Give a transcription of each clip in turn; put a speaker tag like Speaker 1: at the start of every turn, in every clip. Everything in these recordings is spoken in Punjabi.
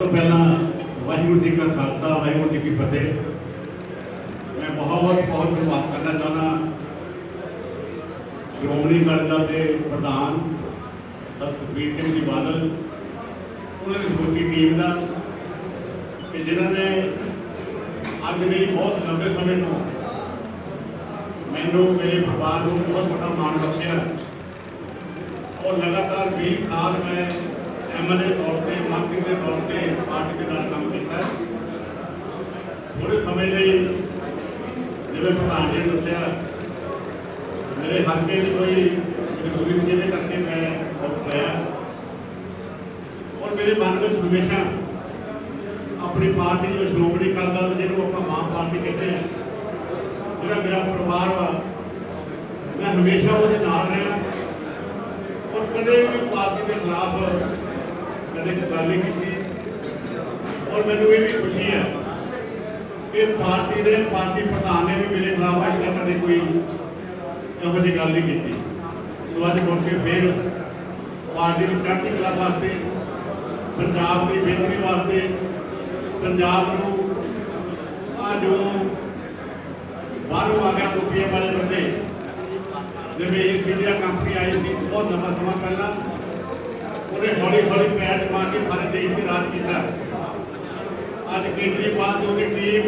Speaker 1: ਤੋਂ ਪਹਿਲਾਂ ਵਾਹਿਗੁਰੂ ਜੀ ਕਾ ਖਾਲਸਾ ਵਾਹਿਗੁਰੂ ਜੀ ਕੀ ਫਤਿਹ ਮੈਂ ਬਹੁਤ ਬਹੁਤ ਧੰਨਵਾਦ ਕਰਨਾ ਚਾਹੁੰਦਾ ਸ਼੍ਰੋਮਣੀ ਅਕਾਲੀ ਦਲ ਦੇ ਪ੍ਰਧਾਨ ਸਰ ਸੁਖਬੀਰ ਸਿੰਘ ਜੀ ਬਾਦਲ ਉਹਨਾਂ ਦੀ ਸਮੁੱਚੀ ਟੀਮ ਦਾ ਕਿ ਜਿਨ੍ਹਾਂ ਨੇ ਅੱਜ ਨਹੀਂ ਬਹੁਤ ਲੰਬੇ ਸਮੇਂ ਤੋਂ ਮੈਨੂੰ ਮੇਰੇ ਪਰਿਵਾਰ ਨੂੰ ਬਹੁਤ ਵੱਡਾ ਮਾਣ ਬਖਸ਼ਿਆ ਔਰ ਲਗਾਤਾਰ 20 ਸਾਲ ਮੈਂ ਐਮਐਲਏ ਤੌਰ ਤੇ ਮੰਤਰੀ ਦੇ ਤੌਰ ਤੇ ਪਾਰਟੀ ਦੇ ਨਾਲ ਕੰਮ ਕੀਤਾ ਹੈ। ਥੋੜੇ ਸਮੇਂ ਲਈ ਜਿਵੇਂ ਪ੍ਰਧਾਨ ਜੀ ਨੇ ਦੱਸਿਆ ਮੇਰੇ ਹਲਕੇ ਦੀ ਕੋਈ ਮਜਬੂਰੀ ਜਿਹਦੇ ਕਰਕੇ ਮੈਂ ਆਊਟ ਹੋਇਆ ਔਰ ਮੇਰੇ ਮਨ ਵਿੱਚ ਹਮੇਸ਼ਾ ਆਪਣੀ ਪਾਰਟੀ ਜੋ ਸ਼੍ਰੋਮਣੀ ਅਕਾਲੀ ਦਲ ਜਿਹਨੂੰ ਆਪਾਂ ਮਾਂ ਪਾਰਟੀ ਕਹਿੰਦੇ ਆ ਜਿਹੜਾ ਮੇਰਾ ਪਰਿਵਾਰ ਵਾ ਮੈਂ ਹਮੇਸ਼ਾ ਉਹਦੇ ਨਾਲ ਰਿਹਾ ਔਰ ਕਦੇ ਵੀ ਪਾਰਟੀ ਦੇ ਖਿਲਾਫ ਕਦੇ ਕੋਈ ਕੀਤੀ। ਔਰ ਮੈਨੂੰ ਇਹ ਵੀ ਖੁਸ਼ੀ ਹੈ ਕਿ ਪਾਰਟੀ ਦੇ ਪਾਰਟੀ ਪ੍ਰਧਾਨ ਨੇ ਵੀ ਮੇਰੇ ਖਿਲਾਫ ਅੱਜ ਤੱਕ ਕਦੇ ਕੋਈ ਇਹੋ ਜਿਹੀ ਗੱਲ ਨਹੀਂ ਕੀਤੀ। ਸੋ ਅੱਜ ਮੁੜ ਕੇ ਫਿਰ ਪਾਰਟੀ ਨੂੰ ਚੜ੍ਹਦੀ ਕਲਾ ਵਾਸਤੇ, ਪੰਜਾਬ ਦੀ ਬਿਹਤਰੀ ਵਾਸਤੇ, ਪੰਜਾਬ ਨੂੰ ਆ ਜੋ ਬਾਹਰੋਂ ਆ ਗਿਆ ਟੋਪੀਆਂ ਵਾਲੇ ਬੰਦੇ, ਜਿਵੇਂ ਇਸ ਇੰਡੀਆ ਕੰਪਨੀ ਆਈ ਸੀ, ਬਹੁਤ ਲੰਬਾ ਸਮਾਂ ਪਹਿਲਾਂ। ਉਹਨੇ ਹੌਲੀ ਹੌਲੀ ਪੈਰ ਜਮਾ ਕੇ ਸਾਰੇ ਦੇਸ਼ ਤੇ ਰਾਜ ਕੀਤਾ। ਅੱਜ ਕੇਜਰੀਵਾਲ ਦੀ ਉਹਦੀ ਟੀਮ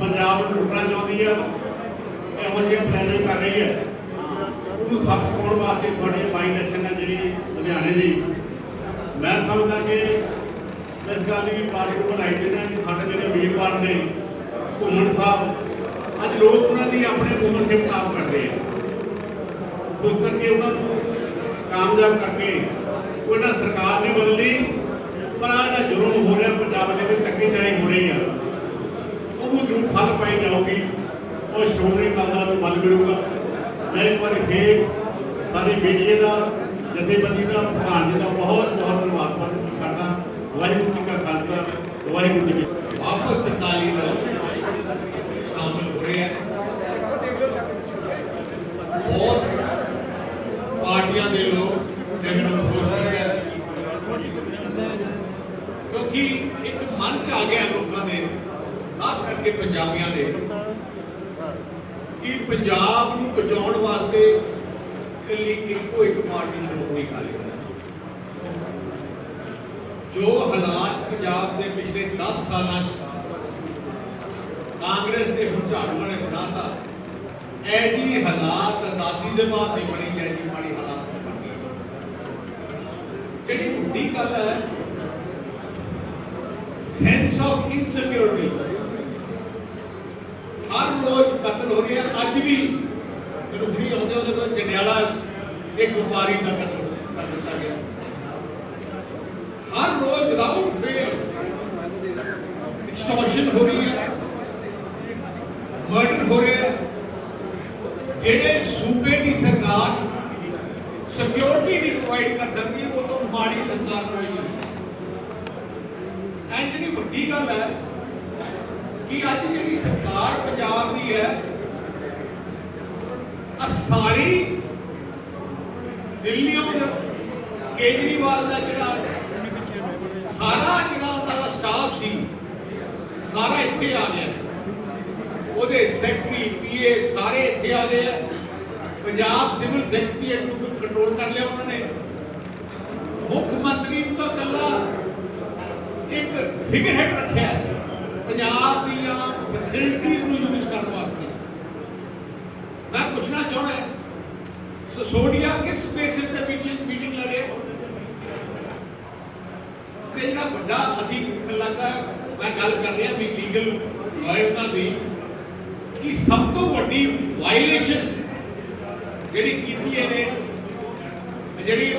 Speaker 1: ਪੰਜਾਬ ਨੂੰ ਲੁੱਟਣਾ ਚਾਹੁੰਦੀ ਹੈ ਇਹੋ ਜਿਹੀਆਂ ਪਲੈਨਿੰਗ ਕਰ ਰਹੀ ਹੈ ਉਹਨੂੰ ਸੱਪ ਪਾਉਣ ਵਾਸਤੇ ਤੁਹਾਡੀ ਬਾਈ ਇਲੈਕਸ਼ਨ ਹੈ ਜਿਹੜੀ ਲੁਧਿਆਣੇ ਦੀ। ਮੈਂ ਸਮਝਦਾ ਕਿ ਇਸ ਦੀ ਪਾਰਟੀ ਨੂੰ ਵਧਾਈ ਦੇਣਾ ਕਿ ਸਾਡੇ ਜਿਹੜੇ ਉਮੀਦਵਾਰ ਨੇ, ਘੁੰਮਣ ਸਾਹਿਬ, ਅੱਜ ਲੋਕ ਉਹਨਾਂ ਦੀ ਆਪਣੇ ਓਨਰਸ਼ਿਪ ਪ੍ਰਾਪਤ ਕਰਦੇ ਆ। ਉਸ ਕਰਕੇ ਉਹਨਾਂ ਨੂੰ ਕਾਮਯਾਬ ਕਰਕੇ ਉਹਨਾਂ ਸਰਕਾਰ ਨਹੀਂ ਬਦਲੀ, ਪਰ ਆਹ ਜਿਹੜਾ ਜੁਰਮ ਹੋ ਰਿਹਾ ਪੰਜਾਬ ਦੇ ਵਿੱਚ ਧੱਕੇਸ਼ਾਹੀ ਹੋ ਰਹੀ ਆ। ਉਹਨੂੰ ਜ਼ਰੂਰ ਠੱਲ ਪਾਈ ਜਾਊਗੀ। ਉਹ ਸ਼੍ਰੋਮਣੀ ਅਕਾਲੀ ਦਲ ਨੂੰ ਬਲ ਮਿਲੂਗਾ ਮੈਂ ਇੱਕ ਵਾਰੀ ਫੇਰ ਸਾਰੀ ਮੀਡੀਆ ਦਾ, ਜਥੇਬੰਦੀ ਦਾ, ਪ੍ਰਧਾਨ ਜੀ ਦਾ ਬਹੁਤ ਬਹੁਤ ਧੰਨਵਾਦ ਕਰਦਾ। ਵਾਹਿਗੁਰੂ ਜੀ ਕਾ ਖਾਲਸਾ, ਵਾਹਿਗੁਰੂ ਜੀ ਕੀ
Speaker 2: ਵਾਪਸ ਅਕਾਲੀ ਦਲ ਸ਼ਾਮਲ ਹੋ ਰਿਹਾ ਹੈ ਬਹੁਤ ਪਾਰਟੀਆਂ ਦੇ ਲੋਕ ਮੈਨੂੰ ਖੁਸ਼ ਕਰ ਰਹੇ ਹਨ ਕਿਉਂਕਿ ਇੱਕ ਮਨ ਲੋਕਾਂ ਦੇ, ਖਾਸ ਕਰਕੇ ਪੰਜਾਬੀਆਂ ਦੇ, ਕਿ ਪੰਜਾਬ ਨੂੰ ਬਚਾਉਣ ਵਾਸਤੇ ਇਕੱਲੀ ਇੱਕੋ ਇੱਕ ਪਾਰਟੀ ਸ਼੍ਰੋਮਣੀ ਅਕਾਲੀ ਦਲ ਜੋ ਹਾਲਾਤ ਪੰਜਾਬ ਦੇ ਪਿਛਲੇ 10 ਸਾਲਾਂ 'ਚ ਕਾਂਗਰਸ ਦੇ ਹੁਣ ਝਾੜੂ ਵਾਲੇ ਬਣਾਤਾ ਐ ਜੀ ਹਾਲਾਤ ਆਜ਼ਾਦੀ ਦੇ ਬਾਅਦ ਨਹੀਂ ਬਣੀ ਜੈ ਮਾੜੀ ਹਾਲਾਤ ਬਣੀ। ਜਿਹੜੀ ਵੱਡੀ ਗੱਲ ਹੈ ਸੈਂਸ ਆਫ ਇਨਸਿਕਿਉਰਿਟੀ ਹਰ ਰੋਜ਼ ਕਤਲ ਹੋ ਰਿਹਾ ਅੱਜ ਵੀ ਮੈਨੂੰ ਵੀ ਆਉਂਦੇ ਉਹਦੇ ਕੋਲ ਜੰਡਿਆਲਾ ਇੱਕ ਵਪਾਰੀ ਦਾ ਕਤਲ ਕਰ ਦਿੱਤਾ ਗਿਆ ਹਰ ਰੋਜ਼ ਵਿਦਾਊਟ ਫੇਲ ਐਕਸਟੋਰਸ਼ਨ ਹੋ ਰਹੀ ਹੈ ਮਰਡਰ ਹੋ ਰਿਹਾ ਹੈ ਜਿਹੜੇ ਸੂਬੇ ਦੀ ਸਰਕਾਰ ਸਿਕਿਉਰਿਟੀ ਨਹੀਂ ਪ੍ਰੋਵਾਈਡ ਕਰ ਸਕਦੀ ਉਹ ਤੋਂ ਮਾੜੀ ਸਰਕਾਰ ਕੋਈ ਨਹੀਂ ਐਂਡ ਜਿਹੜੀ ਵੱਡੀ ਗੱਲ ਹੈ ਕਿ ਅੱਜ ਜਿਹੜੀ ਸਰਕਾਰ ਪੰਜਾਬ ਦੀ ਹੈ ਆ ਸਾਰੀ ਦਿੱਲੀੋਂ ਦਾ ਕੇਜਰੀਵਾਲ ਦਾ ਜਿਹੜਾ ਸਾਰਾ ਜਿਹੜਾ ਉਹਨਾਂ ਦਾ ਸਟਾਫ ਸੀ, ਸਾਰਾ ਇੱਥੇ ਆ ਗਿਆ। ਉਹਦੇ ਸੈਕਟਰੀ ਪੀਏ ਸਾਰੇ ਇੱਥੇ ਆ ਗਏ ਆ। ਪੰਜਾਬ ਸਿਵਲ ਸੈਕਟਰੀਏਟ ਨੂੰ ਕੰਟਰੋਲ ਕਰ ਲਿਆ ਉਹਨਾਂ ਨੇ। ਮੁੱਖ ਮੰਤਰੀ ਨੂੰ ਤਾਂ ਕੱਲਾ ਫਿਗਰ ਹੈਡ ਰੱਖਿਆ ਪੰਜਾਬ ਦੀਆਂ ਫੈਸਿਲਿਟੀਆਂ ਨੂੰ ਯੂਜ਼ ਕਰਨ ਵਾਸਤੇ। ਮੈਂ ਪੁੱਛਣਾ ਚਾਹੁੰਦਾ ਸੋਸੋਡੀਆ ਕਿਸ ਬੇਸਿਸ ਤੇ ਮੀਟਿੰਗ ਮੀਟਿੰਗ ਲੈ ਰਿਹਾ? ਤੇ ਜਿਹੜਾ ਵੱਡਾ ਅਸੀਂ ਲੱਗਾ ਮੈਂ ਗੱਲ ਕਰ ਰਿਹਾ ਵੀ ਲੀਗਲ ਲਾਇਰ ਨਾਲ ਵੀ ਕਿ ਸਭ ਤੋਂ ਵੱਡੀ ਵਾਇਲੇਸ਼ਨ ਜਿਹੜੀ ਕੀਤੀ ਇਹਨੇ, ਜਿਹੜੀ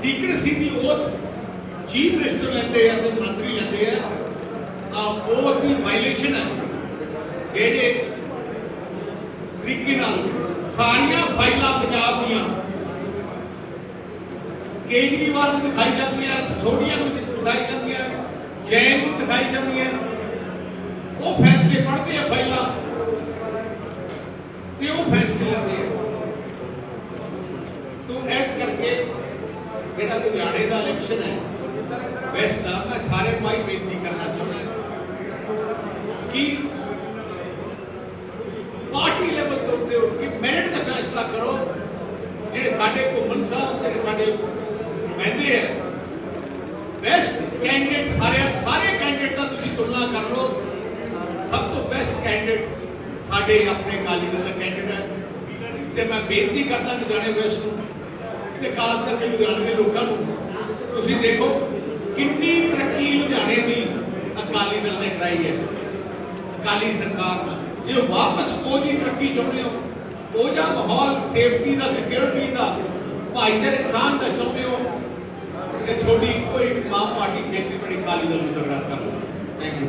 Speaker 2: ਸੀਕ੍ਰੇਸੀ ਦੀ ਓਥ ਚੀਫ ਮਿਨਿਸਟਰ ਲੈਂਦੇ ਆ ਤੇ ਮੰਤਰੀ ਲੈਂਦੇ ਆ ਆ ਓਥ ਦੀ ਵਾਇਲੇਸ਼ਨ ਹੈ ਜਿਹੜੇ ਤਰੀਕੇ ਨਾਲ ਸਾਰੀਆਂ ਫਾਈਲਾਂ ਪੰਜਾਬ ਦੀਆਂ ਕੇਜਰੀਵਾਲ ਨੂੰ ਦਿਖਾਈ ਜਾਂਦੀਆਂ ਸੋਨੀਆ ਨੂੰ ਦਿਖਾਈ ਜਾਂਦੀਆਂ, ਜੈਨ ਨੂੰ ਦਿਖਾਈ ਜਾਂਦੀਆਂ। ਉਹ ਫੈਸਲੇ ਪੜ੍ਹਦੇ ਆ ਫਾਈਲਾਂ ਤੇ ਉਹ ਫੈਸਲੇ ਲੈਂਦੇ ਆ। ਤੋਂ ਇਸ ਕਰਕੇ ਜਿਹੜਾ ਲੁਧਿਆਣੇ ਦਾ ਇਲੈਕਸ਼ਨ ਹੈ ਬੈਸਟ ਦਾ ਮੈਂ ਸਾਰੇ ਭਾਈ ਬੇਨਤੀ ਕਰਨਾ ਚਾਹੁੰਦਾ ਹਾਂ ਕਿ ਪਾਰਟੀ ਲੈਵਲ ਦੇ ਉੱਤੇ ਉੱਠ ਕੇ ਮੈਰਿਟ ਦਾ ਫੈਸਲਾ ਕਰੋ ਜਿਹੜੇ ਸਾਡੇ ਘੁੰਮਣ ਸਾਹਿਬ ਜਿਹੜੇ ਸਾਡੇ ਨੁਮਾਇੰਦੇ ਆ ਬੈਸਟ ਕੈਂਡੀਡੇਟ ਸਾਰੇ ਸਾਰੇ ਕੈਂਡੀਡੇਟ ਦਾ ਤੁਸੀਂ ਤੁਲਨਾ ਕਰ ਲਓ। ਸਭ ਤੋਂ ਬੈਸਟ ਕੈਂਡੀਡੇਟ ਸਾਡੇ ਆਪਣੇ ਅਕਾਲੀ ਦਲ ਦਾ ਕੈਂਡੀਡੇਟ ਹੈ। ਤੇ ਮੈਂ ਬੇਨਤੀ ਕਰਦਾ ਲੁਧਿਆਣੇ ਵੈਸਟ ਨੂੰ ਤੇ ਖਾਸ ਕਰਕੇ ਲੁਧਿਆਣੇ ਦੇ ਲੋਕਾਂ ਨੂੰ, ਤੁਸੀਂ ਦੇਖੋ ਕਿੰਨੀ ਤਰੱਕੀ ਲੁਧਿਆਣੇ ਦੀ ਅਕਾਲੀ ਦਲ ਨੇ ਕਰਾਈ ਹੈ। ਅਕਾਲੀ ਸਰਕਾਰ ਨਾਲ। ਜੇ ਵਾਪਸ ਉਹ ਜੀ ਤਰੱਕੀ ਚਾਹੁੰਦੇ ਹੋ ਉਹ ਜਿਹਾ ਮਾਹੌਲ ਸੇਫਟੀ ਦਾ ਸਿਕਿਉਰਿਟੀ ਦਾ, ਭਾਈਚਾਰੇ ਇਨਸਾਨ ਦਾ ਚਾਹੁੰਦੇ ਹੋ? ਤੇ ਤੁਹਾਡੀ ਕੋਈ ਮਾਂ ਪਾਰਟੀ ਖੇਤੀਬਾੜੀ ਅਕਾਲੀ ਦਲ ਨੂੰ ਸਰਕਾਰ ਕਰ ਥੈਂਕ ਯੂ